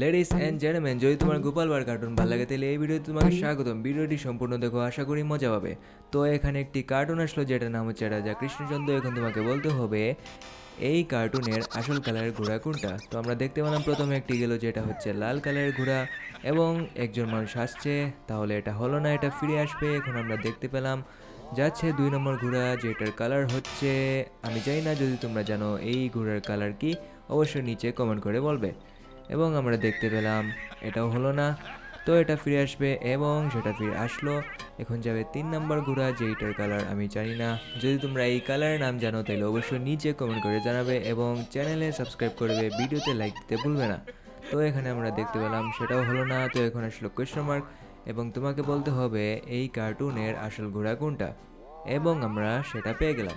Ladies and gentleman যদি তোমার গোপাল বার cartoon ভালো লাগে, তাহলে এই ভিডিওতে তোমাকে স্বাগতম। ভিডিওটি সম্পূর্ণ দেখো, আশা করি মজা পাবে। তো এখানে একটি কার্টুন আসলো, যেটার নাম হচ্ছে রাজা কৃষ্ণচন্দ্র। এখন তোমাকে বলতে হবে, এই কার্টুনের আসল কালারের ঘোড়া কোনটা? তো আমরা দেখতে পেলাম প্রথমে একটি গেল, যেটা হচ্ছে লাল কালারের ঘোড়া। এবং একজন মানুষ আসছে, তাহলে এটা হলো না, এটা ফিরে আসবে। এখন আমরা দেখতে পেলাম, যাচ্ছে দুই নম্বর ঘোড়া, যেটার কালার হচ্ছে, আমি জানি না, যদি তোমরা জানো, এই ঘোড়ার কালার কি, অবশ্যই নিচে কমেন্ট করে বলবে। এবং আমরা দেখতে পেলাম এটাও হলো না। তো এটা ফিরে আসবে এবং সেটা ফিরে আসলো। এখন যাবে তিন নাম্বার ঘোড়া, যেইটার কালার আমি জানি না। যদি তোমরা এই কালারের নাম জানো, তাহলে অবশ্যই নিচে কমেন্ট করে জানাবে এবং চ্যানেলে সাবস্ক্রাইব করবে। ভিডিওতে লাইক দিতে ভুলবে না। তো এখানে আমরা দেখতে পেলাম, সেটাও হলো না। তো এখন আসলো কোয়েশ্চন মার্ক এবং তোমাকে বলতে হবে, এই কার্টুনের আসল ঘোড়া কোনটা? এবং আমরা সেটা পেয়ে গেলাম।